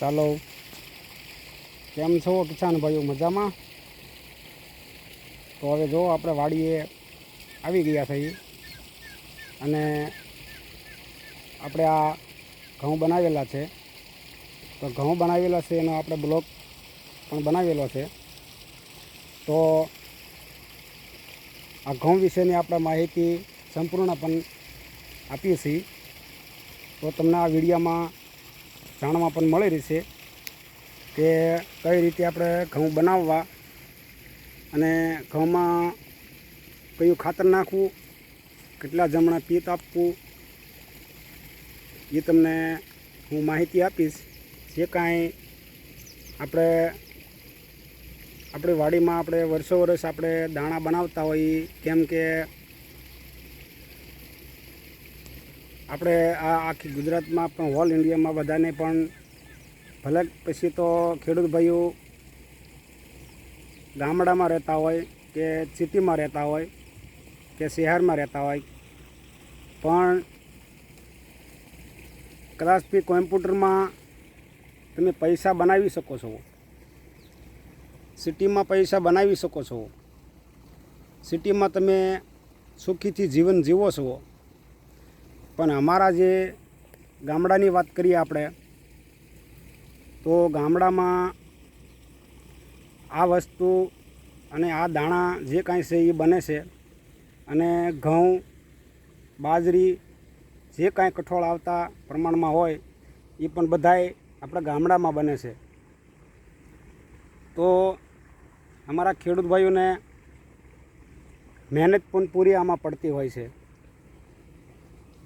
ચાલો. કેમ છો કિસાન ભાઈઓ? મજામાં? તો હવે જો આપણે વાડીએ આવી ગયા થઈ અને આપણે આ ઘઉં બનાવેલા છે. તો ઘઉં બનાવેલા છે એનો આપણે બ્લોક પણ બનાવેલો છે. તો આ ઘઉં વિશેની આપણે માહિતી સંપૂર્ણ પણ આપીએ છીએ. તો તમને આ વિડીયોમાં જાણવા પણ મળી રહેશે કે કઈ રીતે આપણે ઘઉં બનાવવા અને ઘઉંમાં કયું ખાતર નાખવું, કેટલા જમણા પિયત આપવું, એ તમને હું માહિતી આપીશ. જે કાંઈ આપણે, આપણી વાડીમાં આપણે વર્ષો વર્ષ આપણે દાણા બનાવતા હોઈએ કેમ કે આપણે આ આખી ગુજરાતમાં પણ ઓલ ઇન્ડિયામાં બધાને પણ ભલે પછી તો ખેડૂત ભાઈઓ ગામડામાં રહેતા હોય કે સિટીમાં રહેતા હોય કે શહેરમાં રહેતા હોય, પણ કદાચ બી કોમ્પ્યુટરમાં તમે પૈસા બનાવી શકો છો, સિટીમાં પૈસા બનાવી શકો છો, સિટીમાં તમે સુખીથી જીવન જીવો છો પણ અમારા જે ગામડાની વાત કરીએ આપણે, તો ગામડામાં આ વસ્તુ અને આ દાણા જે કાંઈ છે એ બને છે અને ઘઉં, બાજરી, જે કાંઈ કઠોળ આવતા પ્રમાણમાં હોય, એ પણ બધાય આપણા ગામડામાં બને છે. તો અમારા ખેડૂત ભાઈઓને મહેનત પણ પૂરી આમાં પડતી હોય છે.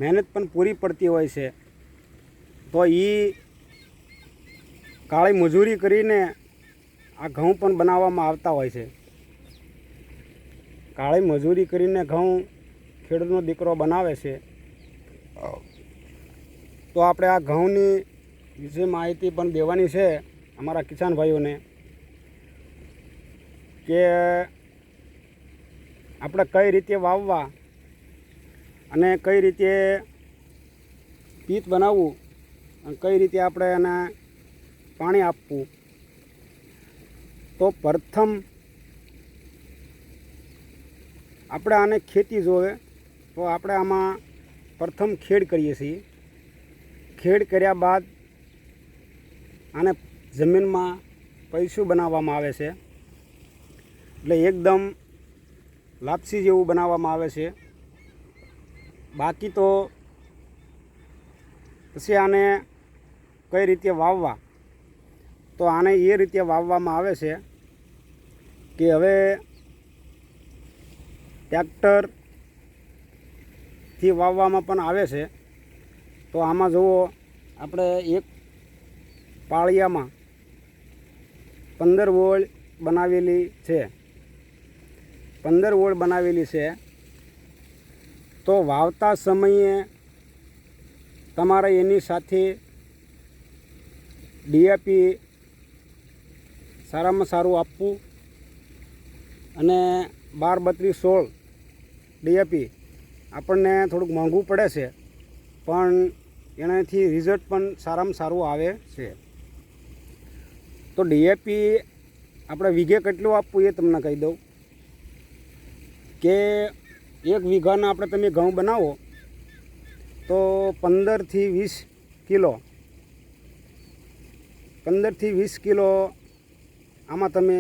મહેનત પણ પૂરી પડતી હોય છે. તો એ કાળી મજૂરી કરીને આ ઘઉં પણ બનાવવામાં આવતા હોય છે. કાળી મજૂરી કરીને ઘઉં ખેડૂતનો દીકરો બનાવે છે. તો આપણે આ ઘઉંની વિશે માહિતી પણ દેવાની છે અમારા કિસાન ભાઈઓને કે આપણે કઈ રીતે વાવવા અને કઈ રીતે પીત બનાવવું અને કઈ રીતે આપણે એને પાણી આપવું. તો પ્રથમ આપણે આને ખેતી જોવે, તો આપણે આમાં પ્રથમ ખેડ કરીએ છીએ. ખેડ કર્યા બાદ આને જમીનમાં પૈસું બનાવવામાં આવે છે. એટલે એકદમ લાપસી જેવું બનાવવામાં આવે છે. બાકી તો પછી આને કઈ રીતે વાવવા? તો આને એ રીતે વાવવામાં આવે છે કે હવે ટ્રેક્ટરથી વાવવામાં પણ આવે છે. તો આમાં જુઓ, આપણે એક પાળિયામાં પંદર વોળ બનાવેલી છે. પંદર વોળ બનાવેલી છે. તો વાવતા સમયે તમારે એની સાથે ડીએપી સારામાં સારું આપવું અને બાર બત્રીસ સોળ ડીએપી આપણને થોડુંક મોંઘું પડે છે, પણ એનાથી રિઝલ્ટ પણ સારામાં સારું આવે છે. તો ડીએપી આપણે વીઘે કેટલું આપવું એ તમને કહી દઉં કે એક વીઘાના આપણે તમે ઘઉં બનાવો, તો પંદરથી વીસ કિલો, પંદરથી વીસ કિલો આમાં તમે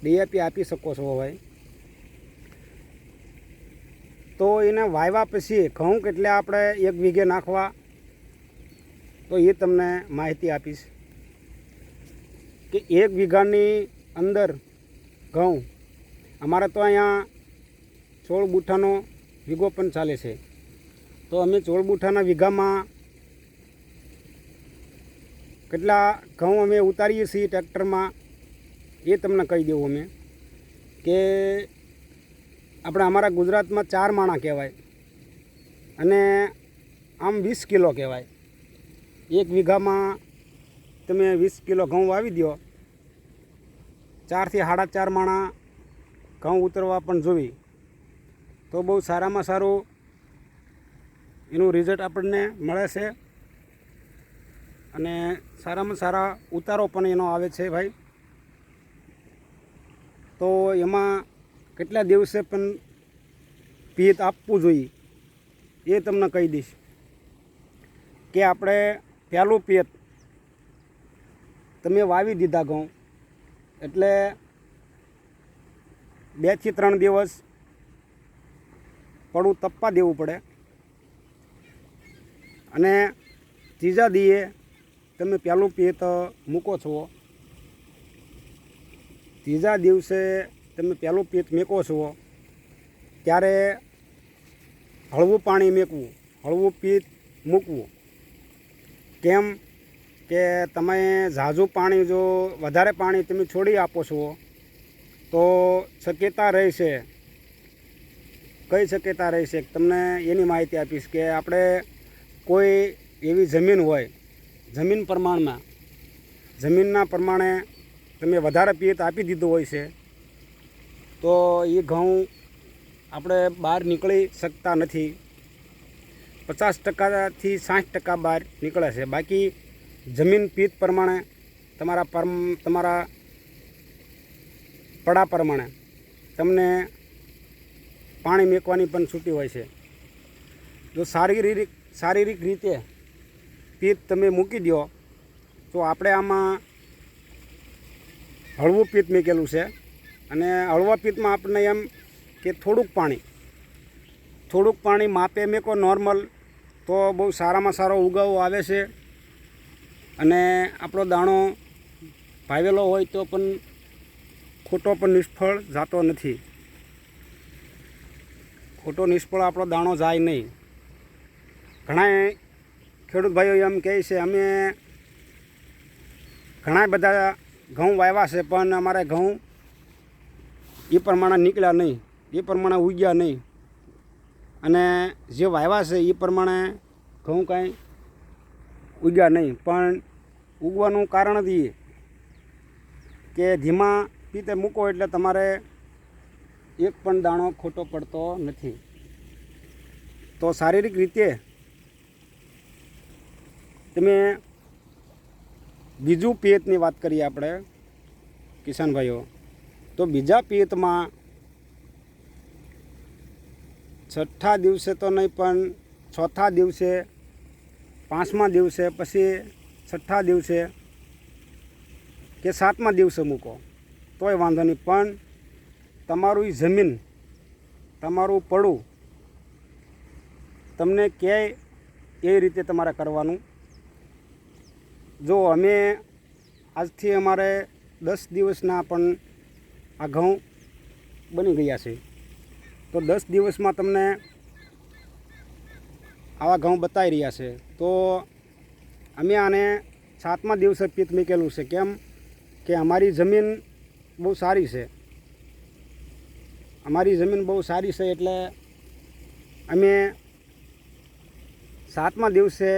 ડીએપી આપી શકો છો હવે તો એને વાવ્યા પછી ઘઉં કેટલે આપણે એક વીઘે નાખવા, તો એ તમને માહિતી આપીશ. કે એક વીઘાની અંદર ઘઉં, અમારે તો અહીંયા ચોળ બુઠ્ઠાનો વીઘો પણ ચાલે છે. તો અમે ચોળ બુઠ્ઠાના વીઘામાં કેટલા ઘઉં અમે ઉતારીએ છીએ ટ્રેક્ટરમાં, એ તમને કહી દેવું અમે, કે આપણે અમારા ગુજરાતમાં ચાર માણા કહેવાય અને આમ વીસ કિલો કહેવાય. એક વીઘામાં તમે વીસ કિલો ઘઉં વાવી દો, ચારથી સાડા ચાર માણા ઘઉં ઉતરવા પણ જોવી તો બહુ સારામાં સારું એનું રિઝલ્ટ આપણને મળે છે. અને સારામાં સારા ઉતારો પણ એનો આવે છે ભાઈ. તો એમાં કેટલા દિવસે પણ પિયત આપવું જોઈએ એ તમને કહી દઈશ. કે આપણે પહેલું પિયત તમે વાવી દીધા ઘઉં. એટલે બેથી ત્રણ દિવસ પડું તપવા દેવું પડે. અને ત્રીજા દીએ તમે પહેલું પિયત મૂકો છો. ત્રીજા દિવસે તમે પહેલું પિયત મેકો છો. ત્યારે હળવું પાણી મેકવું, હળવું પિયત મૂકવું. કેમ કે તમે ઝાઝું પાણી જો વધારે પાણી તમે છોડી આપો છો, તો શક્યતા રહેશે કઈ શક્યતા રહેશે તમને એની માહિતી આપીશ કે આપણે કોઈ એવી જમીન હોય, જમીન પ્રમાણમાં, જમીનના પ્રમાણે તમે વધારે પિયત આપી દીધું હોય છે, તો એ ઘઉં આપણે બહાર નીકળી શકતા નથી. પચાસ ટકાથી સાઠ ટકા બહાર નીકળે છે. બાકી જમીન પિયત પ્રમાણે, તમારા પરમ, તમારા પડા પ્રમાણે તમને પાણી મેકવાની પણ છૂટી હોય છે. જો શારીરિક શારીરિક રીતે પિત્ત તમે મૂકી દો, તો આપણે આમાં હળવું પિત્ત મૂકેલું છે. અને હળવા પિત્તમાં આપણને એમ કે થોડુંક પાણી થોડુંક પાણી માપે મેકો નોર્મલ, તો બહુ સારામાં સારો ઉગાવો આવે છે. અને આપણો દાણો ભાવેલો હોય તો પણ ખોટો પણ નિષ્ફળ જતો નથી. ખોટો નિષ્ફળ આપણો દાણો જાય નહીં. ઘણા ખેડૂત ભાઈઓ એમ કહે છે, અમે ઘણા બધા ઘઉં વાવ્યા છે, પણ અમારે ઘઉં એ પ્રમાણે નીકળ્યા નહીં, એ પ્રમાણે ઉગ્યા નહીં. અને જે વાવ્યા છે, એ પ્રમાણે ઘઉં કાંઈ ઉગ્યા નહીં. પણ ઉગવાનું કારણ જ એ કે ધીમા પીતે મૂકો એટલે તમારે એક પણ દાણો ખોટો પડતો નથી. તો શારીરિક રીતે તમે બીજું પિયતની વાત કરીએ આપણે કિસાન ભાઈઓ તો બીજા પિયતમાં છઠ્ઠા દિવસે તો નહીં, પણ ચોથા દિવસે, પાંચમા દિવસે, પછી છઠ્ઠા દિવસે કે સાતમા દિવસે મૂકો, તોય વાંધો નહીં. પણ તમારું જમીન, તમારું પડું, તમને ક્યાંય એ રીતે તમારે કરવાનું. જો અમે આજથી અમારે દસ દિવસના પણ આ ઘઉં બની ગયા છે. તો દસ દિવસમાં તમને આવા ઘઉં બતાવી રહ્યા છે. તો અમે આને સાતમા દિવસે પિત મૂકેલું છે. કેમ કે અમારી જમીન બહુ સારી છે. અમારી જમીન બહુ સારી છે એટલે અમે સાતમા દિવસે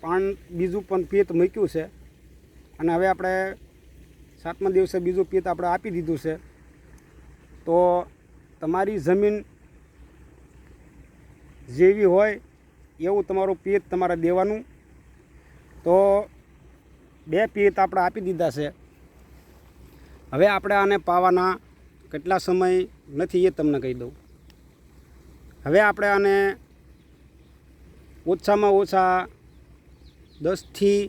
પણ બીજું પણ પિત્ત મૂક્યું છે. અને હવે આપણે સાતમા દિવસે બીજું પિત્ત આપણે આપી દીધું છે. તો તમારી જમીન જેવી હોય એવું તમારું પિયત તમારે દેવાનું. તો બે પિયત આપણે આપી દીધા છે. હવે આપણે આને પાવાના કેટલા સમય નથી એ તમને કહી દઉં. હવે આપણે આને ઓછામાં ઓછા દસથી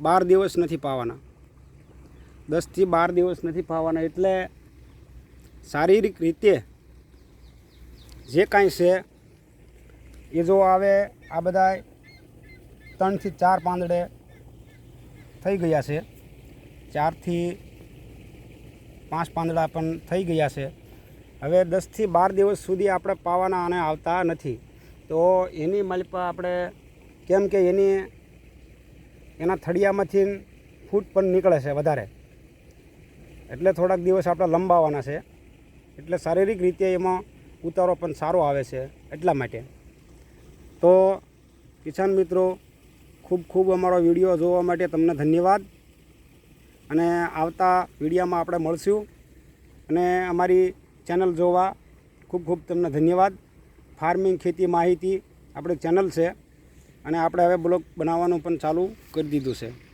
બાર દિવસ નથી પાવાના. દસથી બાર દિવસ નથી પાવાના એટલે શારીરિક રીતે જે કાંઈ છે, એ જો આવે, આ બધા ત્રણથી ચાર પાંદડે થઈ ગયા છે. ચારથી પાંચ પાંદડા પણ થઈ ગયા છે. હવે દસથી બાર દિવસ સુધી આપણે પાવાના અને આવતા નથી. તો એની માલિપા આપણે કેમ કે એની એના થળિયામાંથી ફૂટ પણ નીકળે છે વધારે. એટલે થોડાક દિવસ આપણે લંબાવવાના છે. એટલે શારીરિક રીતે એમાં ઉતારો પણ સારો આવે છે એટલા માટે. તો કિસાન મિત્રો, ખૂબ ખૂબ અમારો વીડિયો જોવા માટે તમને ધન્યવાદ. અને આવતા વિડીયામાં આપણે મળશું. અને અમારી ચેનલ જોવા ખૂબ ખૂબ તમને ધન્યવાદ. ફાર્મિંગ ખેતી માહિતી આપણી ચેનલ છે. અને આપણે હવે બ્લોગ બનાવવાનું પણ ચાલુ કરી દીધું છે.